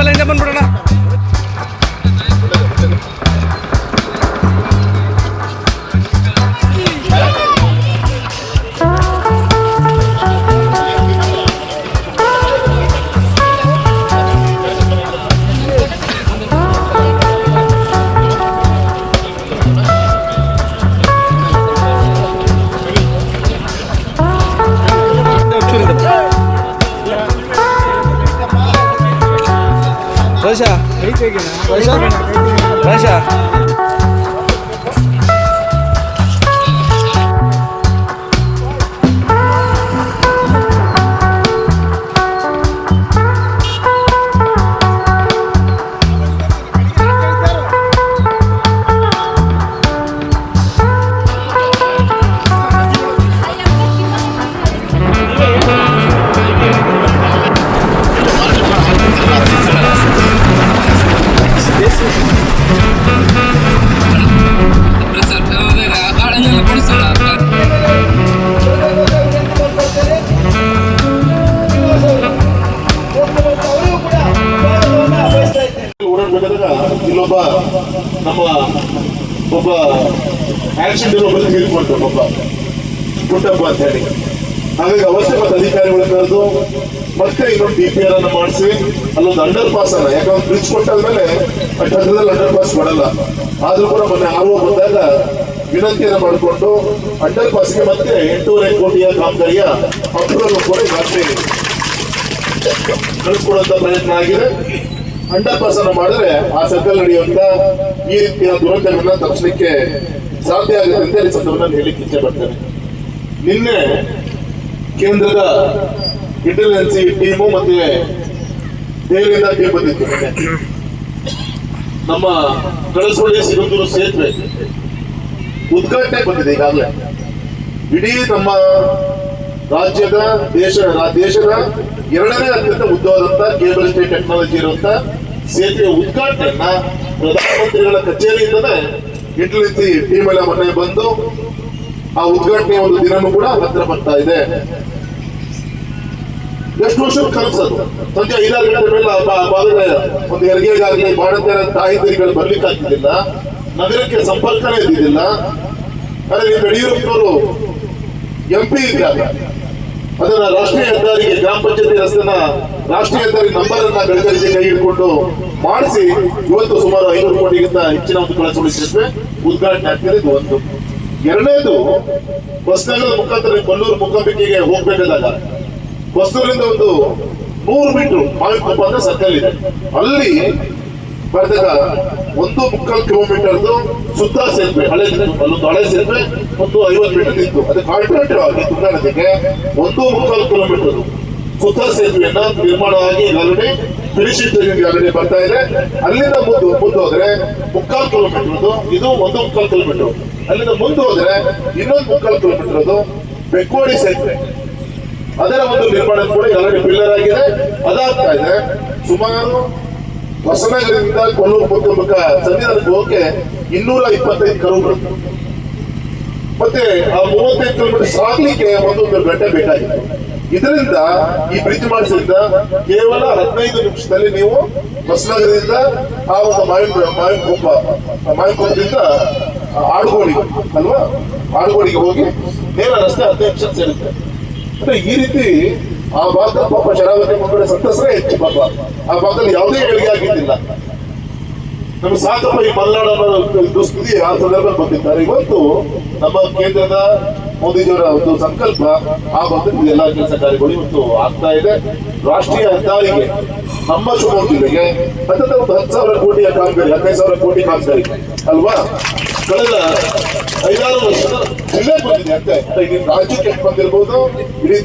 പല Вася, Вася, 坐下 ಇಲ್ಲೊಬ್ಬ ನಮ್ಮ ಒಬ್ಬ ಆಕ್ಷನ್ ಒಬ್ಬ ಮಾಡ್ತಾರೆ ಒಬ್ಬ ಪುಟ್ಟಪ್ಪ ಅಂತ ಹೇಳಿ. ಹಾಗಾಗಿ ಅವಶ್ಯಕತೆ ಅಧಿಕಾರಿಗಳ ಕರೆದು ಮತ್ತೆ ಇನ್ನೊಂದು ಡಿ ಪಿ ಆರ್ ಅನ್ನ ಮಾಡಿಸಿ, ಅಲ್ಲೊಂದು ಅಂಡರ್ ಪಾಸ್ ಅನ್ನ ಯಾಕಂದ್ರೆ ಬ್ರಿಡ್ಜ್ ಕೊಟ್ಟಾದ್ಮೇಲೆ ಮೇಲೆ ಹತ್ರದಲ್ಲಿ ಅಂಡರ್ ಪಾಸ್ ಮಾಡಲ್ಲ. ಆದ್ರೂ ಕೂಡ ಮೊನ್ನೆ ಆರ್ ಬಂದಾಗ ವಿನಂತಿಯನ್ನ ಮಾಡಿಕೊಂಡು ಅಂಡರ್ ಪಾಸ್ಗೆ ಮತ್ತೆ ಎಂಟೂವರೆ ಕೋಟಿಯ ಕಾಮಗಾರಿಯ ಅಪ್ರೂವಲ್ ಕೂಡ ಈಗಾಗಲೇ ಕಳಿಸ್ಕೊಡುವಂತ ಪ್ರಯತ್ನ ಆಗಿದೆ. ಅಂಡರ್ ಪರ್ಸೆಂಟ್ ಮಾಡಿದ್ರೆ ಆ ಸರ್ಕಲ್ ನಡೆಯುವಂತ ಈ ರೀತಿಯ ದುರಂತಗಳನ್ನ ತಪ್ಪಿಸಲಿಕ್ಕೆ ಸಾಧ್ಯ ಆಗುತ್ತೆ ಅಂತ ಈ ಸಂದರ್ಭದಲ್ಲಿ ಹೇಳಿಕ್ಕೆ ಇಚ್ಛೆ ಪಡ್ತೇನೆ. ನಿನ್ನೆ ಕೇಂದ್ರದ ಇಂಟೆಲಿಜೆನ್ಸಿ ಟೀಮು ಮತ್ತೆ ದೆಹಲಿಯಿಂದ ಟೀಮ್ ಬಂದಿತ್ತು ನಮ್ಮ ಕಳಸೋಳಿ ಸಿಗಂದೂರು ಸೇತುವೆ ಉದ್ಘಾಟನೆ ಬಂದಿದೆ ಈಗಾಗಲೇ. ಇಡೀ ನಮ್ಮ ರಾಜ್ಯದ ದೇಶ ದೇಶದ ಎರಡನೇ ಅತ್ಯಂತ ಉದ್ದವಾದಂತ ಕೇಬಲ್ ಸ್ಟೇ ಟೆಕ್ನಾಲಜಿ ಇರುವಂತ ಸೇತುವೆ ಉದ್ಘಾಟನೆಯನ್ನ ಪ್ರಧಾನಮಂತ್ರಿಗಳ ಕಚೇರಿಯಿಂದಲೇ ಇಂಟೆಲಿಜೆನ್ಸಿ ಟೀಮ್ ಎಲ್ಲ ಮೊನ್ನೆ ಬಂದು ಆ ಉದ್ಘಾಟನೆಯ ಒಂದು ದಿನನೂ ಕೂಡ ಹತ್ರ ಬರ್ತಾ ಇದೆ. ಎಷ್ಟು ವರ್ಷದ ಕನಸದು ಸಂಜೆ ಐದಾರು ಗಂಟೆ ಮೇಲೆ ಭಾಗದ ಒಂದು ಹೆರಿಗೆಗಾಗಲಿ ಬಾಣಂತರ ತಾಯಿದಿರಿಗಳು ಬರ್ಲಿಕ್ಕೆ ಆಗ್ತಿದ್ದಿಲ್ಲ. ನಗರಕ್ಕೆ ಸಂಪರ್ಕನೇ ಇದ್ದಿದ್ದಿಲ್ಲ. ಆದರೆ ನೀವು ಯಡಿಯೂರಪ್ಪನವರು ಎಂ ಪಿ ಇದ್ದಾಗ ಅದನ್ನ ರಾಷ್ಟ್ರೀಯ ಹೆದ್ದಾರಿಗೆ ಗ್ರಾಮ ಪಂಚಾಯತಿ ರಸ್ತೆನ ರಾಷ್ಟ್ರೀಯ ಹೆದ್ದಾರಿ ನಂಬರ್ ಅನ್ನ ಗಡ್ಕರಿಗೆ ಕೈ ಹಿಡ್ಕೊಂಡು ಮಾಡಿಸಿ ಇವತ್ತು ಸುಮಾರು ಐನೂರು ಕೋಟಿಗಿಂತ ಹೆಚ್ಚಿನ ಒಂದು ಕೆಲಸ ಉದ್ಘಾಟನೆ ಆಗ್ತಿದೆ. ಇದು ಒಂದು. ಎರಡನೇದು ಹೊಸನಗರದ ಮುಖಾಂತರ ಕೊಲ್ಲೂರು ಮುಖಾಂಬಿಕೆಗೆ ಹೋಗ್ಬೇಕಾದಾಗ ಬಸ್ನೂರಿಂದ ಒಂದು ನೂರು ಮೀಟರ್ ಮಾವಿನಕೊಪ್ಪ ಅಂತ ಸರ್ಕಲ್ ಇದೆ. ಅಲ್ಲಿ ಬರ್ದಾಗ ಒಂದು ಮುಕ್ಕಾಲು ಕಿಲೋಮೀಟರ್ದು ಸುತ್ತ ಸೇತುವೆ ಹಳೆ ಅಲ್ಲೊಂದು ಹಳೆ ಸೇತುವೆ ಒಂದು ಐವತ್ತು ಮೀಟರ್ ಇತ್ತು ಅದಕ್ಕೆ ಆಲ್ಟರ್ನೇಟಿವ್ ಆಗಿ ತುಂಗಾ ನದಿಗೆ ಒಂದು ಮುಕ್ಕಾಲು ಕಿಲೋಮೀಟರ್ ಸುತ್ತ ಸೇತುವೆಯನ್ನ ನಿರ್ಮಾಣ ಆಗಿ ಈಗಾಗಲೇ ಫಿನಿಶಿಂಗ್ ಈಗಾಗಲೇ ಬರ್ತಾ ಇದೆ. ಅಲ್ಲಿಂದ ಮುಂದೆ ಮುಂದೆ ಹೋದ್ರೆ ಮುಕ್ಕಾಲು ಕಿಲೋಮೀಟರ್ ಇದು ಒಂದು ಮುಕ್ಕಾಲು ಕಿಲೋಮೀಟರ್. ಅಲ್ಲಿಂದ ಮುಂದೆ ಹೋದ್ರೆ ಇನ್ನೊಂದು ಮುಕ್ಕಾಲು ಕಿಲೋಮೀಟರ್ ಅದು ಬೆಕ್ಕೋಡಿ ಸೇತುವೆ ಅದರ ಒಂದು ನಿರ್ಮಾಣ ಕೂಡ ಈಗಾಗಲೇ ಪಿಲ್ಲರ್ ಆಗಿದೆ. ಅದಾಗ್ತಾ ಇದೆ, ಸುಮಾರು ಹೊಸನಗರದಿಂದ ಕೊಲ್ಲೂರು ಮುಖ ಸನ್ನಿಧಾನಕ್ಕೆ ಹೋಗಕ್ಕೆ ಇನ್ನೂರ ಇಪ್ಪತ್ತೈದು ಕಿಲೋಮೀಟರ್ ಮತ್ತೆ ಆ ಮೂವತ್ತೈದು ಕಿಲೋಮೀಟರ್ ಸಾಗ್ಲಿಕ್ಕೆ ಒಂದೊಂದು ಗಂಟೆ ಬೇಕಾಗಿತ್ತು. ಇದರಿಂದ ಈ ಬ್ರಿಡ್ಜ್ ಮಾಡಿಸಿದ್ದ ಕೇವಲ ಹದಿನೈದು ನಿಮಿಷದಲ್ಲಿ ನೀವು ಹೊಸನಗರದಿಂದ ಆ ಒಂದು ಮಾವಿನ ಮಾವಿನ ಮಾಯಂಕೊಪ್ಪದಿಂದ ಮಾವಿನ ಕೊಂಪದಿಂದ ಆಡುಗೋಡಿ ಅಲ್ವಾ? ಆಡುಗೋಡಿಗೆ ಹೋಗಿ ನೇರ ರಸ್ತೆ ಹದಿನೈದು ನಿಮಿಷ ಸೇರುತ್ತೆ. ಅಂದ್ರೆ ಈ ರೀತಿ ಆ ಭಾಗದಲ್ಲಿ ಪಾಪ ಶರಾವತಿ ಮುಂದೆ ಸಂತಸರೇ ಹೆಚ್ಚು ಪಾಪ. ಆ ಭಾಗದಲ್ಲಿ ಯಾವುದೇ ಏಳಿಗೆ ಆಗಿದ್ದಿಲ್ಲ. ನಮ್ಗೆ ಸಾಕಪ್ಪ ಈ ಮಲೆನಾಡು ದುಸ್ಥಿತಿ ಆ ಸಂದರ್ಭದಲ್ಲಿ ಬಂದಿದ್ದಾರೆ. ಇವತ್ತು ನಮ್ಮ ಕೇಂದ್ರದ ಮೋದಿಜಿಯವರ ಒಂದು ಸಂಕಲ್ಪ ಆ ಭಾಗದಲ್ಲಿ ಎಲ್ಲಾ ಕೆಲಸ ಕಾರ್ಯಗಳು ಇವತ್ತು ಆಗ್ತಾ ಇದೆ. ರಾಷ್ಟ್ರೀಯ ಹೆದ್ದಾರಿಗೆ ನಮ್ಮ ಶಿವಮೊಗ್ಗ ಜಿಲ್ಲೆಗೆ ಸತತ ಒಂದು ಹತ್ತು ಸಾವಿರ ಕೋಟಿಯ ಕಾಮಗಾರಿ, ಹದಿನೈದು ಸಾವಿರ ಕೋಟಿ ಕಾಮಗಾರಿ ಅಲ್ವಾ? ಕಳೆದ ಐದಾರು ವರ್ಷ ಜಿಲ್ಲೆ ಬಂದಿದೆ. ಅಂತೆ ರಾಜ್ಯಕ್ಕೆ ಬಂದಿರ್ಬೋದು, ಇಡೀ